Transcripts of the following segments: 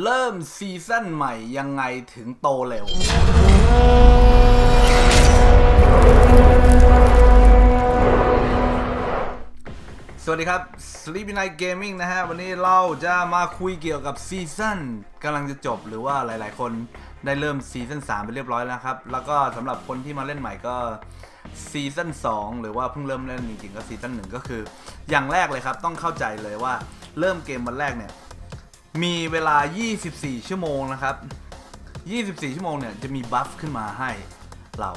เริ่มซีซั่นใหม่ยังไงถึงโตเร็ว สวัสดีครับ Sleepy Night Gaming นะฮะ วันนี้เราจะมาคุยเกี่ยวกับซีซั่นกำลังจะจบหรือว่าหลายๆ คนได้เริ่มซีซั่น3ไปเรียบร้อยแล้วครับ แล้วก็สำหรับคนที่มาเล่นใหม่ก็ซีซั่น2หรือว่าเพิ่งเริ่มเล่นจริงๆก็ซีซั่น1ก็คือ อย่างแรกเลยครับ ต้องเข้าใจเลยว่าเริ่มเกมวันแรกเนี่ย มีเวลา 24 ชั่วโมงนะครับ 24 ชั่วโมงเนี่ยจะมีบัฟขึ้นมาให้เรา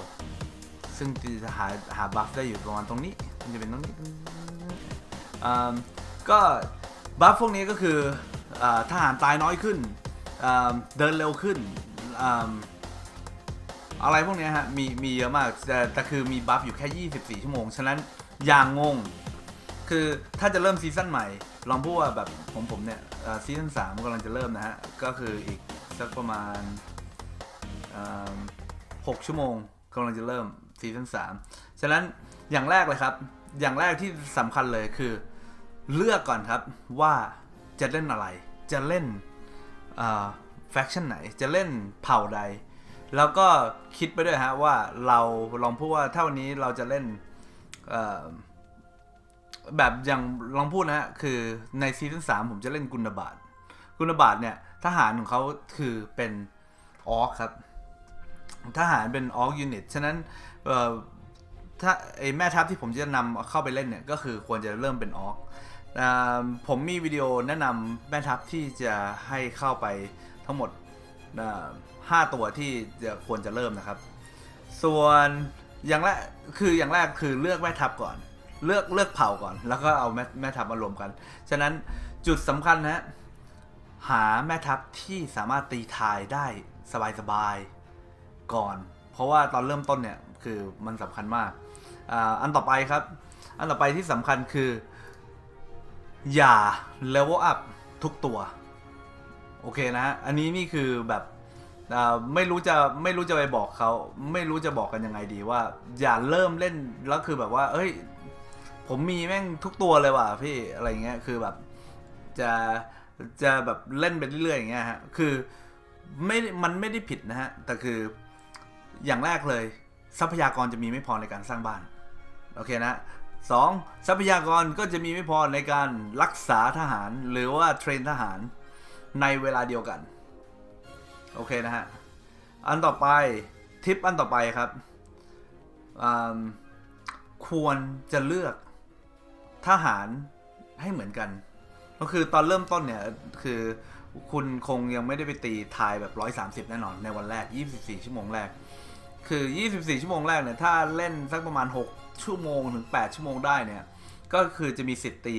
ซึ่งจะหาหาบัฟได้อยู่ประมาณตรงนี้ มันจะเป็นตรงนี้อ่าก็บัฟพวกนี้ก็คืออทหารตายน้อยขึ้น เดินเร็วขึ้นอะไรพวกนี้ฮะ มีมีเยอะมาก แต่แต่คือมีบัฟอยู่แค่ 24 ชั่วโมง ฉะนั้นอย่างงง คือถ้าจะเริ่มซีซั่นใหม่ ลองพูดว่าแบบผมผมเนี่ยซีซั่นสามกำลังจะเริ่มนะฮะ ก็คืออีกสักประมาณหกชั่วโมงกำลังจะเริ่มซีซั่นสามฉะนั้นอย่างแรกเลยครับ อย่างแรกที่สำคัญเลยคือ เลือกก่อนครับว่าจะเล่นอะไร จะเล่นแฟคชั่นไหน จะเล่นเผ่าใด แล้วก็คิดไปด้วยฮะว่าเราลองพูดว่าถ้าวันนี้เราจะเล่น แบบอย่างลองพูดนะฮะคือในซีซั่นสามผมจะเล่นกุนบาทกุนบาทเนี่ยทหารของเขาคือเป็นออกครับ ทหารเป็นออกยูนิตฉะนั้นเออถ้าไอแม่ทัพที่ผมจะนำเข้าไปเล่นเนี่ยก็คือควรจะเริ่มเป็นออกผมมีวิดีโอแนะนำแม่ทัพที่จะให้เข้าไปทั้งหมดอ่าห้าตัวที่จะควรจะเริ่มนะครับ ส่วนอย่างแรกคืออย่างแรกคือเลือกแม่ทัพก่อน เลือกเลือกเผ่าก่อน แล้วก็เอาแม่แม่ทัพมารวมกัน ฉะนั้นจุดสำคัญนะฮะหาแม่ทัพที่สามารถตีทายได้สบายๆก่อน เพราะว่าตอนเริ่มต้นเนี่ยคือมันสำคัญมากอ่าอันต่อไปครับ อันต่อไปที่สำคัญคือ อย่าเลเวลอัพทุกตัว โอเคนะฮะอันนี้นี่คือแบบอ่าไม่รู้จะไม่รู้จะไปบอกเขา ไม่รู้จะบอกกันยังไงดีว่า อย่าเริ่มเล่นแล้วคือแบบว่า เอ้ย ผมมีแม่งทุกตัวเลยว่ะพี่อะไรเงี้ยคือแบบจะจะแบบเล่นไปเรื่อยๆอย่างเงี้ยฮะคือไม่มันไม่ได้ผิดนะฮะแต่คืออย่างแรกเลยทรัพยากรจะมีไม่พอในการสร้างบ้านโอเคนะสองทรัพยากรก็จะมีไม่พอในการรักษาทหารหรือว่าเทรนทหารในเวลาเดียวกัน โอเคนะฮะ อันต่อไปทิปอันต่อไปครับอืมควรจะเลือก ทหารให้เหมือนกัน ก็คือตอนเริ่มต้นเนี่ยคือคุณคงยังไม่ได้ไปตีทายแบบ 130 แน่นอนในวันแรก 24 ชั่วโมงแรก คือ 24 ชั่วโมงแรกเนี่ยถ้าเล่นสักประมาณ 6 ชั่วโมงถึง 8 ชั่วโมงได้เนี่ยก็คือจะมีสิทธิ์ตี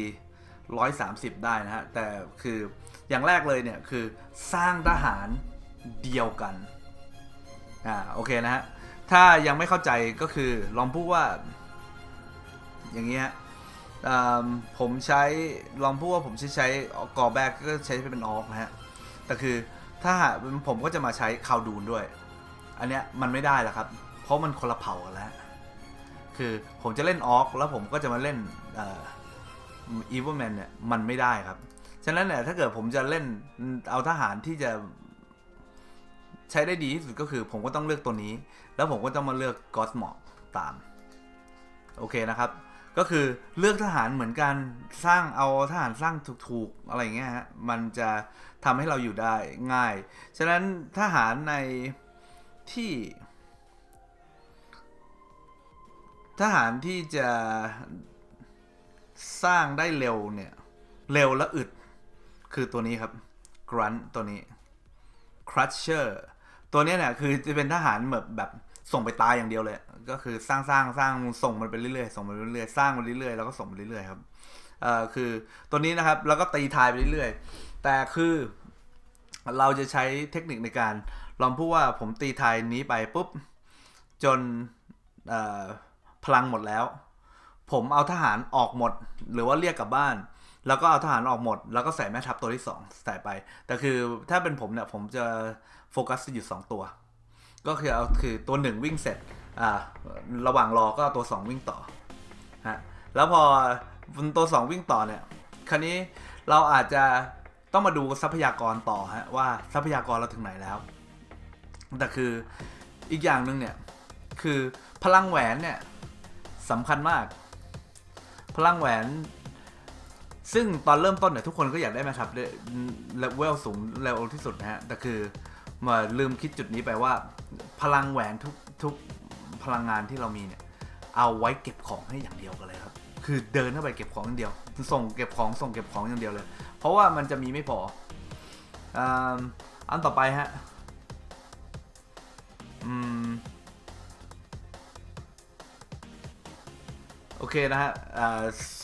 130 ได้นะฮะ แต่คืออย่างแรกเลยเนี่ยคือสร้างทหารเดียวกัน อ่าโอเคนะฮะ ถ้ายังไม่เข้าใจก็คือลองพูดว่า อย่างเงี้ย อ่าผมใช้ลองพูดว่าผมใช้ใช้กอแบกก็ใช้เป็นออกนะฮะแต่คือถ้าหากผมก็จะมาใช้คาวดูนด้วย อันเนี้ยมันไม่ได้แล้วครับ เพราะมันคนละเผ่ากันแล้ว คือผมจะเล่นออกแล้วผมก็จะมาเล่นอีเวอร์แมนเนี่ยมันไม่ได้ครับ ฉะนั้นเนี่ยถ้าเกิดผมจะเล่นเอาทหารที่จะใช้ได้ดีที่สุดก็คือ ผมก็ต้องเลือกตัวนี้ แล้วผมก็ต้องมาเลือกกอสมอกตาม โอเคนะครับ ก็คือเลือกทหารเหมือนกันสร้างเอาทหารสร้างถูกๆอะไรเงี้ยฮะมันจะทำให้เราอยู่ได้ง่าย ฉะนั้นทหารในที่ ทหารที่จะสร้างได้เร็วเนี่ย เร็วและอึด คือตัวนี้ครับ grunt ตัวนี้ crusher ตัวเนี้ยเนี่ยคือจะเป็นทหารแบบแบบส่งไปตายอย่างเดียวเลย ก็คือสร้างสร้างสร้างส่งมันไปเรื่อยๆส่งมันไปเรื่อยๆสร้างมันเรื่อยๆแล้วก็ส่งไปเรื่อยๆครับเอ่อคือตัวนี้นะครับแล้วก็ตีทายไปเรื่อยๆ แต่คือเราจะใช้เทคนิคในการลองพูดว่าผมตีทายนี้ไปปุ๊บจนพลังหมดแล้ว ผมเอาทหารออกหมด หรือว่าเรียกกลับบ้าน แล้วก็เอาทหารออกหมด แล้วก็ใส่แม่ทัพตัวที่สองใส่ไป แต่คือถ้าเป็นผมเนี่ยผมจะโฟกัสอยู่สองตัว ก็คือเอาคือตัวหนึ่งวิ่งเสร็จ อ่าระหว่างรอก็ตัวสองวิ่งต่อฮะแล้วพอตัวสองวิ่งต่อเนี่ยคราวนี้เราอาจจะต้องมาดูทรัพยากรต่อฮะว่าทรัพยากรเราถึงไหนแล้ว แต่คืออีกอย่างหนึ่งเนี่ยคือพลังแหวนเนี่ยสำคัญมาก พลังแหวน ซึ่งตอนเริ่มต้นเนี่ยทุกคนก็อยากได้ไหมครับเลเวลสูงเร็วที่สุดนะฮะแต่คือมาลืมคิดจุดนี้ไปว่า พลังแหวนทุกทุก พลังงานที่เรามีเนี่ย เอาไว้เก็บของให้อย่างเดียวกันเลยครับ คือเดินเข้าไปเก็บของอย่างเดียว ส่งเก็บของส่งเก็บของอย่างเดียวเลย เพราะว่ามันจะมีไม่พออ,อันต่อไปฮะอืมโอเคนะฮะ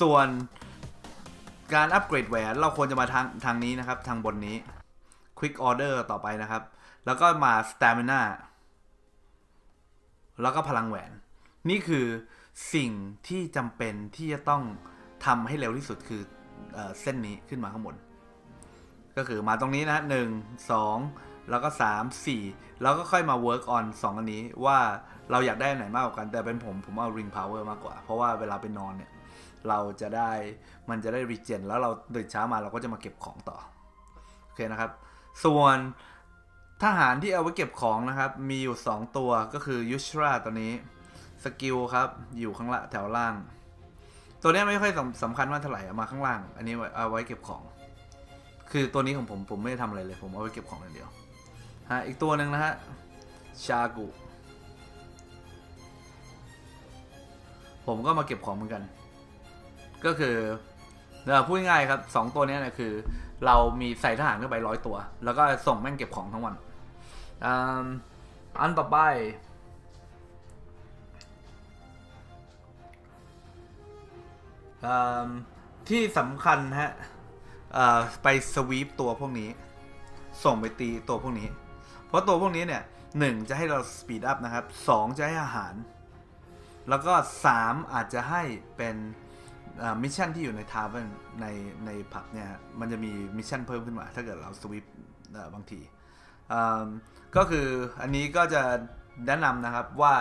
ส่วนการอัปเกรดแหวนเราควรจะมาทางทางนี้นะครับ ทางบนนี้ Quick Order ต่อไปนะครับ แล้วก็มา Stamina แล้วก็พลังแหวน นี่คือสิ่งที่จำเป็นที่จะต้องทำให้เร็วที่สุดคือเอเส้นนี้ขึ้นมาข้างบน ก็คือมาตรงนี้นะหนึ่งสองแล้วก็สามสี่แล้วก็ค่อยมา work on สองอันนี้ว่าเราอยากได้ไหนมากกว่ากัน แต่เป็นผมผมเอา ring power มากกว่า เพราะว่าเวลาไปนอนเนี่ย เราจะได้มันจะได้ regen แล้วเราตื่นเช้ามาเราก็จะมาเก็บของต่อ โอเคนะครับ ส่วน ทหารที่เอาไว้เก็บของนะครับ มีอยู่ 2 ตัวก็คือยุชราตัวนี้ สกิลครับ อยู่ข้างละแถวล่าง ตัวนี้ไม่ค่อยสำสำคัญมาเท่าไหร่มาข้างล่าง อันนี้เอาไว้เก็บของ คือตัวนี้ของผมผมไม่ได้ทำอะไรเลย ผมเอาไว้เก็บของอย่างเดียวฮะอีกตัวหนึ่งนะฮะ ชากุ ผมก็มาเก็บของเหมือนกัน ก็คือเอ่อพูดง่ายครับสองตัวนี้เนี่ยคือ เรามีใส่ทหารเข้าไปร้อยตัว แล้วก็ส่งแม่งเก็บของทั้งวัน อันต่อไปอที่สำคัญฮะไปสวีปตัวพวกนี้ ส่งไปตีตัวพวกนี้ เพราะตัวพวกนี้เนี่ยหนึ่งจะให้เราสปีดอัพนะครับสองจะให้อาหาร แล้วก็สามอาจจะให้เป็นมิชชั่นที่อยู่ในทาเวนในในผับเนี่ยมันจะมีมิชชั่นเพิ่มขึ้นมา ถ้าเกิดเราสวิปบางที ก็คืออันนี้ก็จะแนะนำนะครับว่า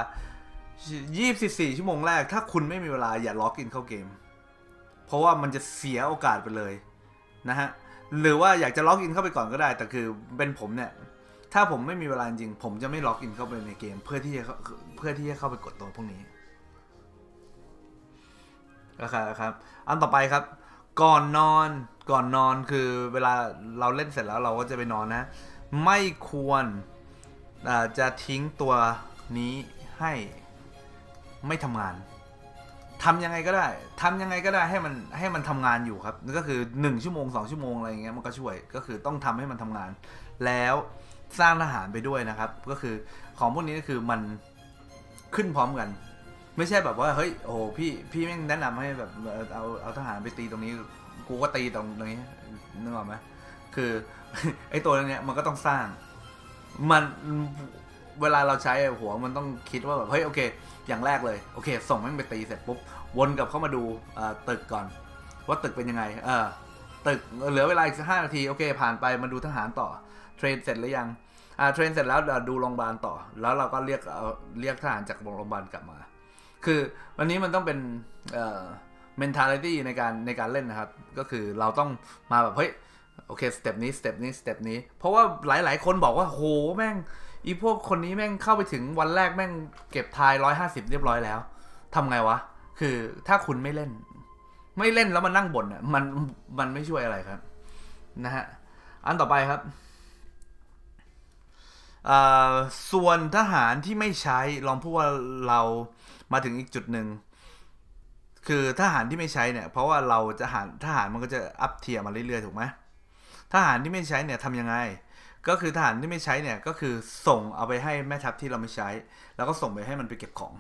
24 ชั่วโมงแรก ถ้าคุณไม่มีเวลาอย่าล็อกอินเข้าเกม เพราะว่ามันจะเสียโอกาสไปเลยนะฮะ หรือว่าอยากจะล็อกอินเข้าไปก่อนก็ได้ แต่คือเป็นผมเนี่ย ถ้าผมไม่มีเวลาจริง ผมจะไม่ล็อกอินเข้าไปในเกม เพื่อที่จะเข้าเพื่อที่จะเข้าไปกดตัวพวกนี้นะครับครับอันต่อไปครับ ก่อนนอนก่อนนอนคือเวลาเราเล่นเสร็จแล้วเราก็จะไปนอนนะ ไม่ควรจะทิ้งตัวนี้ให้ไม่ทำงานทำยังไงก็ได้ทำยังไงก็ได้ให้มันให้มันทำงานอยู่ครับนั่นก็คือ 1 ชั่วโมง 2 ชั่วโมงอะไรอย่างเงี้ยมันก็ช่วยก็คือต้องทำให้มันทำงาน แล้วสร้างทหารไปด้วยนะครับ ก็คือของพวกนี้ก็คือมันขึ้นพร้อมกัน ไม่ใช่แบบว่าเฮ้ยโอ้โหพี่พี่แม่งแนะนำให้แบบเอาเอาทหารไปตีตรงนี้กูก็ตีตรงนี้นึกออกไหมคือ ไอ้ตัวเนี้ยมันก็ต้องสร้าง มันเวลาเราใช้หัวมันต้องคิดว่าแบบเฮ้ยโอเค อย่างแรกเลยโอเค ส่งแม่งไปตีเสร็จปุ๊บวนกลับเข้ามาดูตึกก่อน ว่าตึกเป็นยังไง เออตึกเหลือเวลาอีกสักห้านาทีโอเค ผ่านไปมาดูทหารต่อ เทรนเสร็จหรือยังอ่าเทรนเสร็จแล้วเดี๋ยวดูโรงพยาบาลต่อ แล้วเราก็เรียกเอาเรียกทหารจากโรงพยาบาลกลับมา คือวันนี้มันต้องเป็นเอ่อ mentality ในการในการเล่นนะครับ ก็คือเราต้องมาแบบเฮ้ย โอเคสเต็ปนี้สเต็ปนี้สเต็ปนี้ เพราะว่าหลาย ๆ คนบอกว่าโหแม่งอีพวกคนนี้แม่งเข้าไปถึงวันแรกแม่งเก็บทายร้อยห้าสิบเรียบร้อยแล้วทำไงวะ คือถ้าคุณไม่เล่น ไม่เล่นแล้วมันนั่งบ่นอะมันมันไม่ช่วยอะไรครับ นะฮะ อันต่อไปครับอ่าส่วนทหารที่ไม่ใช้ลองพูดว่าเรามาถึงอีกจุดหนึ่งคือทหารที่ไม่ใช้เนี่ย เพราะว่าเราจะหารทหารมันก็จะอัพเทียมาเรื่อยๆถูกไหม ทหารที่ไม่ใช้เนี่ยทำยังไง ก็คือทหารที่ไม่ใช้เนี่ยก็คือส่งเอาไปให้แม่ทัพที่เราไม่ใช้ แล้วก็ส่งไปให้มันไปเก็บของ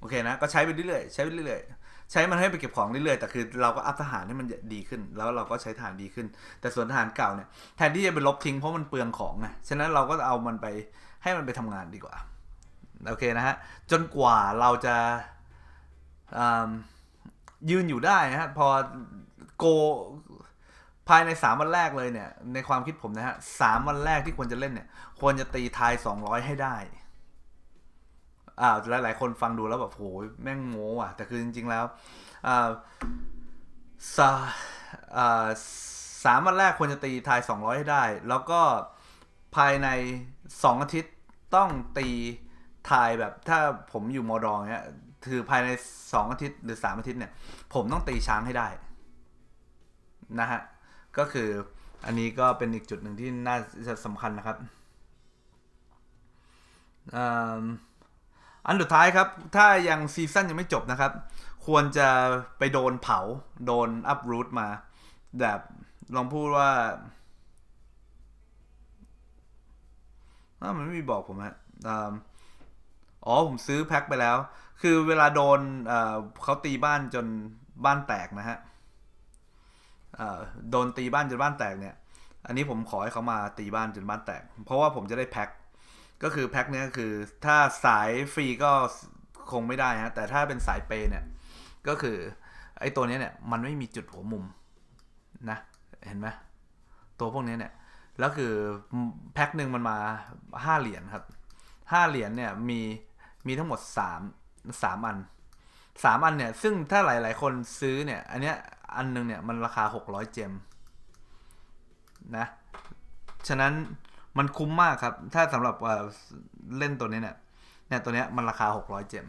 โอเคนะก็ใช้ไปเรื่อยๆใช้ไปเรื่อยๆใช้มันให้ไปเก็บของเรื่อยๆแต่คือเราก็อัพทหารให้มันดีขึ้น แล้วเราก็ใช้ทหารดีขึ้น แต่ส่วนทหารเก่าเนี่ยแทนที่จะไปลบทิ้งเพราะมันเปลืองของไงฉะนั้นเราก็เอามันไปให้มันไปทำงานดีกว่าโอเคนะฮะจนกว่าเราจะยืนอยู่ได้นะฮะพอโก ภายใน 3 วันแรกเลยเนี่ย ในความคิดผมนะฮะสามวันแรกที่ควรจะเล่นเนี่ย ควรจะตีทาย 200 ให้ได้อ่าหลายๆคนฟังดูแล้วแบบโหยแม่งโม้อะ แต่คือจริง ๆ แล้วอ่าสาอ่าสามวันแรกควรจะตีทาย 200 ให้ได้ แล้วก็ภายใน 2 อาทิตย์ต้องตีทายแบบถ้าผมอยู่มอดองเนี้ยคือภายใน 2 อาทิตย์หรือ 3 อาทิตย์เนี่ย ผมต้องตีช้างให้ได้นะฮะ ก็คืออันนี้ก็เป็นอีกจุดหนึ่งที่น่าจะสำคัญนะครับอันสุดท้ายครับ ถ้ายังซีซั่นยังไม่จบนะครับ ควรจะไปโดนเผา โดนอัพรูทมา แบบลองพูดว่าอามันไม่มีบอกผมฮะอ๋อผมซื้อแพ็คไปแล้ว คือเวลาโดนเขาตีบ้านจนบ้านแตกนะฮะ โดนตีบ้านจนบ้านแตกเนี่ย อันนี้ผมขอให้เขามาตีบ้านจนบ้านแตก เพราะว่าผมจะได้แพ็ค ก็คือแพ็คเนี้ยคือถ้าสายฟรีก็คงไม่ได้ฮะ แต่ถ้าเป็นสายเปเนี่ย ก็คือไอ้ตัวนี้เนี่ยมันไม่มีจุดหัวมุมนะ เห็นไหมตัวพวกนี้เนี่ย แล้วคือแพ็คหนึ่งมันมาห้าเหรียญครับห้าเหรียญเนี่ยมีมีทั้งหมดสามสามอันสามอันเนี่ย ซึ่งถ้าหลาย ๆ คนซื้อเนี่ย อันเนี้ย อันหนึงเนี่ยมันราคาหกร้อยเจมนะ ฉะนั้นมันคุ้มมากครับ ถ้าสำหรับเเล่นตัวนี้เนี่ย เนี่ยตัวเนี้ยมันราคาหกร้อยเจม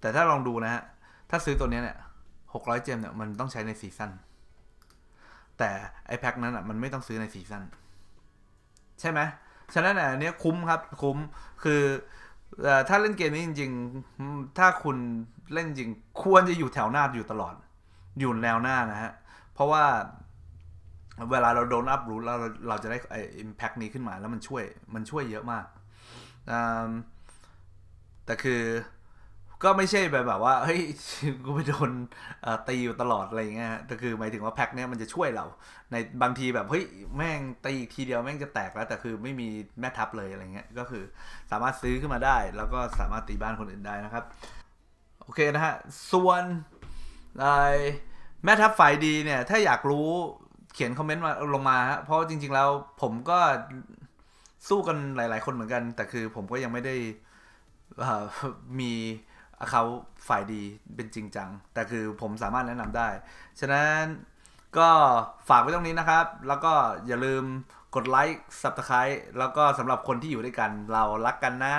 แต่ถ้าลองดูนะฮะ ถ้าซื้อตัวเนี้ยเนี่ยหกร้อยเจมเนี่ยมันต้องใช้ในซีซั่น แต่ไอแพ็คนั้นอะมันไม่ต้องซื้อในซีซั่นใช่ไหมฉะนั้นอันนี้คุ้มครับคุ้ม คืออ่ถ้าเล่นเกมนี้จริง ๆ ถ้าคุณเล่นจริง ควรจะอยู่แถวหน้าอยู่ตลอด อยู่แนวหน้านะฮะ เพราะว่าเวลาเราโดนอัพรูทเราเราจะได้ไออิมแพคนี้ขึ้นมาแล้วมันช่วยมันช่วยเยอะมาก แต่คือก็ไม่ใช่แบบแบบว่าเฮ้ยกูไปโดนตีอยู่ตลอดอะไรอย่างเงี้ยฮะแต่คือหมายถึงว่าแพ็คเนี้ยมันจะช่วยเรา ในบางทีแบบเฮ้ยแม่งตีทีเดียวแม่งจะแตกแล้ว แต่คือไม่มีแม่ทัพเลยอะไรเงี้ยก็คือสามารถซื้อขึ้นมาได้ แล้วก็สามารถตีบ้านคนอื่นได้นะครับ โอเคนะฮะส่วน แม่ทัพฝ่ายดีเนี่ย ถ้าอยากรู้เขียนคอมเมนต์มาลงมาฮะเพราะจริง ๆ แล้วผมก็สู้กันหลาย ๆ คนเหมือนกัน แต่คือผมก็ยังไม่ได้อ่อมีเขาฝ่ายดีเป็นจริงจัง แต่คือผมสามารถแนะนำได้ ฉะนั้นก็ฝากไว้ตรงนี้นะครับ แล้วก็อย่าลืมกดไลค์ Subscribe แล้วก็สำหรับคนที่อยู่ด้วยกันเรารักกันนะ